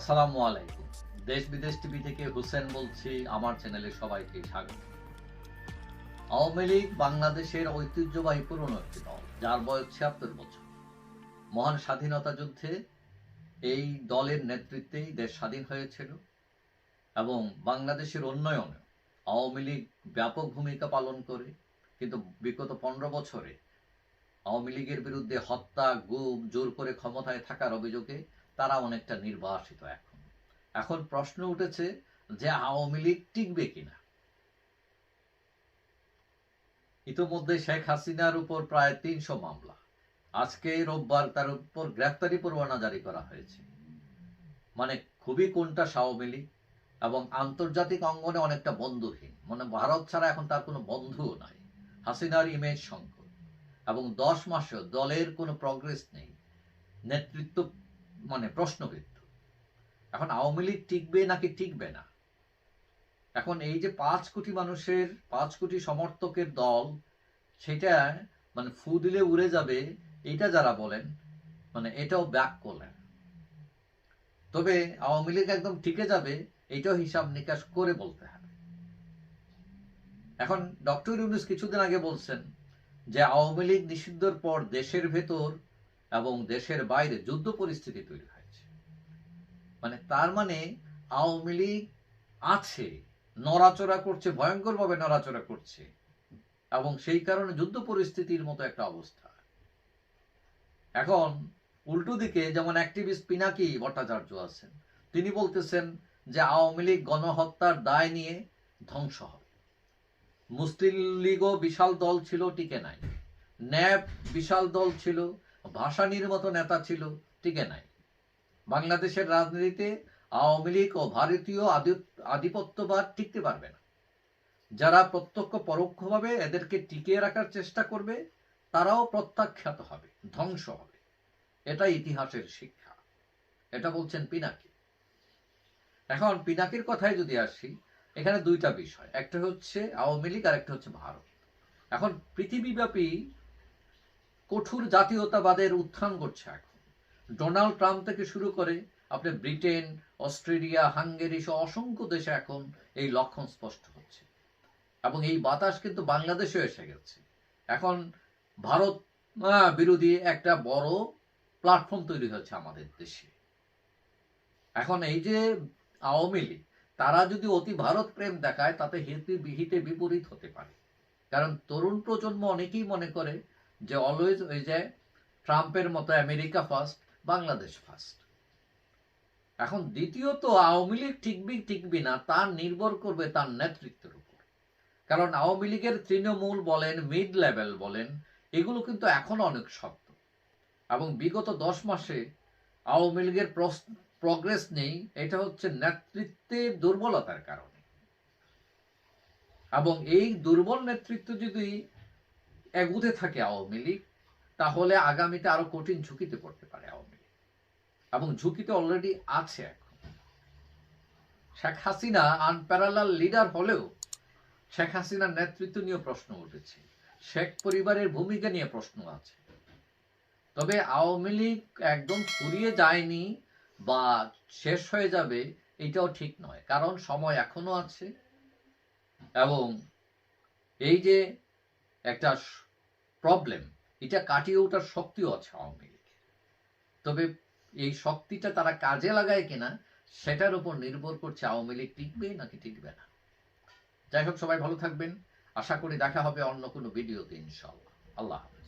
আসসালামু আলাইকুম। দেশ বিদেশ টিভি থেকে হুসেন বলছি, আমার চ্যানেলে সবাইকে স্বাগত। আওয়ামী লীগ বাংলাদেশের ঐতিহ্যবাহী পুরনো একটি দল, যার বয়স ছিয়াত্তর বছর। মহান স্বাধীনতা যুদ্ধে এই দলের নেতৃত্বেই দেশ স্বাধীন হয়েছিল এবং বাংলাদেশের উন্নয়নে আওয়ামী লীগ ব্যাপক ভূমিকা পালন করে, কিন্তু বিগত পনেরো বছরে আওয়ামী লীগের বিরুদ্ধে হত্যা, গুম, জোর করে ক্ষমতায় থাকার অভিযোগে তারা অনেকটা নির্বাসিত এখন। এখন প্রশ্ন উঠেছে যে আওয়ামী লীগ টিকবে কিনা। ইতোমধ্যে শেখ হাসিনার উপর প্রায় তিনশো মামলা। আজকে রোববার তার উপর গ্রেফতারি পরোয়ানা জারি করা হয়েছে। মানে খুবই কোনটা আওয়ামী লীগ এবং আন্তর্জাতিক অঙ্গনে অনেকটা বন্ধুহীন। মানে ভারত ছাড়া এখন তার কোনো বন্ধুও নাই। হাসিনার ইমেজ সংকট। এবং দশ মাসেও দলের কোনো প্রগ্রেস নেই। নেতৃত্ব মানে প্রশ্নবিদ্ধ। এখন আওয়ামী লীগ টিকবে নাকি টিকবে না? এখন এই যে পাঁচ কোটি মানুষের, পাঁচ কোটি সমর্থকের দল, সেটা মানে ফু দিলে উড়ে যাবে, এটা যারা বলেন মানে এটাও ব্যাক করলেন। তবে আওয়ামী লীগ একদম টিকে যাবে, এটাও হিসাব নিকাশ করে বলতে হবে। এখন ডক্টর ইউনুস কিছুদিন আগে বলছেন যে আওয়ামী লীগ নিষিদ্ধর পর দেশের ভেতর এবং দেশের বাইরে যুদ্ধ পরিস্থিতি তৈরি হয়েছে। মানে তার মানে আওয়ামী লীগ আছে, নড়াচড়া করছে, ভয়ঙ্করভাবে নড়াচড়া করছে, এবং সেই কারণে যুদ্ধ পরিস্থিতির মতো একটা অবস্থা। এখন উল্টো দিকে যেমন অ্যাক্টিভিস্ট পিনাকি ভট্টাচার্য আছেন, তিনি বলতেছেন যে আওয়ামী লীগ গণহত্যার দায় নিয়ে ধ্বংস হবে। মুসলিম লীগও বিশাল দল ছিল, টিকে নাই। ন্যাপ বিশাল দল ছিল ভাসানির মতো নেতা ছিল, টিকে নাই। বাংলাদেশের রাজনীতিতে আওয়ামী লীগ ও ভারতীয় আধিপত্যবাদ টিকতে পারবে না। যারা প্রত্যক্ষ পরোক্ষভাবে এদেরকে টিকিয়ে রাখার চেষ্টা করবে, তারাও প্রত্যাখ্যাত হবে, ধ্বংস হবে। এটা ইতিহাসের শিক্ষা। এটা বলছেন পিনাকি। এখন পিনাকির কথায় যদি আসি, এখানে দুইটা বিষয়, একটা হচ্ছে আওয়ামী লীগ আর একটা হচ্ছে ভারত। এখন পৃথিবীব্যাপী কঠোর জাতীয়তাবাদের উত্থান ঘটছে এখন। ডোনাল্ড ট্রাম্প থেকে শুরু করে আপনি ব্রিটেন, অস্ট্রেলিয়া, হাঙ্গেরি সহ অসংখ্য দেশে এখন এই লক্ষণ স্পষ্ট হচ্ছে। এবং এই বাতাস কিন্তু বাংলাদেশেও এসে গেছে। এখন ভারত বিরোধী একটা বড় প্ল্যাটফর্ম তৈরি হচ্ছে আমাদের দেশে। এখন এই যে আওয়ামী লীগ, তারা যদি অতি ভারত প্রেম দেখায়, তাতে হিতে হিতে বিপরীত হতে পারে। কারণ তরুণ প্রজন্ম অনেকেই মনে করে যে অলওয়েজ ওই যে ট্রাম্পের মতো আমেরিকা ফার্স্ট বাংলাদেশ ফার্স্ট এখন দ্বিতীয়ত আওয়ামী লীগ টিকবি টিকবি না তা নির্ভর করবে তার নেতৃত্বের উপর। কারণ আওয়ামী লীগের তৃণমূল বলেন মিড লেভেল বলেন, এগুলো কিন্তু এখন অনেক শক্ত। এবং বিগত দশ মাসে আওয়ামী লীগের প্রগ্রেস নেই, এটা হচ্ছে নেতৃত্বের দুর্বলতার কারণে। এবং এই দুর্বল নেতৃত্ব যদি এগুতে থাকে আওয়ামী লীগ, তাহলে আগামীতে আরও কঠিন ঝুঁকিতে পড়তে পারে আওয়ামী লীগ। এবং ঝুঁকিতে অলরেডি আছে এখন। শেখ হাসিনা আনপ্যারালাল লিডার হলেও শেখ হাসিনার নেতৃত্ব নিয়ে প্রশ্ন উঠেছে। শেখ পরিবারের ভূমিকা নিয়ে প্রশ্ন আছে। তবে আওয়ামী লীগ একদম ফুরিয়ে যায়নি বা শেষ হয়ে যাবে এটাও ঠিক নয়, কারণ সময় এখনও আছে। এবং এই যে একটা প্রবলেম এটা কাটিয়ে ওঠার শক্তিও আছে আওয়ামী লীগের। তবে এই শক্তিটা তারা কাজে লাগায় কিনা, সেটার উপর নির্ভর করছে আওয়ামী লীগ টিকবে নাকি টিকবে না। যাই হোক, সবাই ভালো থাকবেন। আশা করি দেখা হবে অন্য কোনো ভিডিওতে ইনশাল্লাহ আল্লাহ হাফেজ।